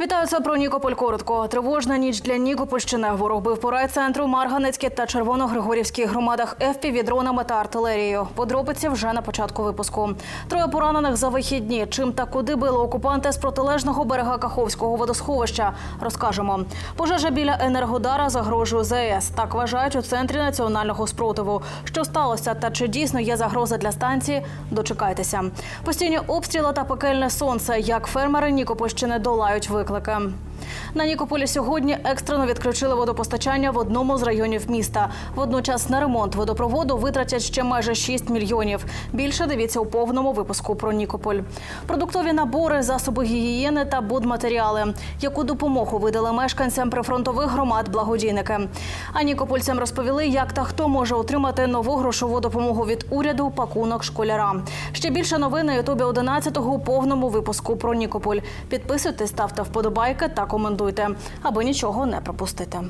Вітаю це про Нікополь коротко. Тривожна ніч для Нікопольщини. Ворог бив по райцентру, Марганецькій та Червоногригорівській громадах ФПВ дронами та артилерією. Подробиці вже на початку випуску. Троє поранених за вихідні. Чим та куди били окупанти з протилежного берега Каховського водосховища. Розкажемо. Пожежа біля Енергодара загрожує ЗАЕС. Так вважають у центрі національного спротиву. Що сталося та чи дійсно є загроза для станції? Дочекайтеся. Постійні обстріли та пекельне сонце. Як фермери Нікопольщини долають виклики. На Нікополі сьогодні екстрено відключили водопостачання в одному з районів міста. Водночас на ремонт водопроводу витратять ще майже 6 мільйонів. Більше дивіться у повному випуску про Нікополь. Продуктові набори, засоби гігієни та будматеріали. Яку допомогу видали мешканцям прифронтових громад благодійники. А нікопольцям розповіли, як та хто може отримати нову грошову допомогу від уряду пакунок школяра. Ще більше новин на Ютубі 11-го у повному випуску про Нікополь. Підписуйтесь, ставте вподобайки та коментуйте, аби нічого не пропустити.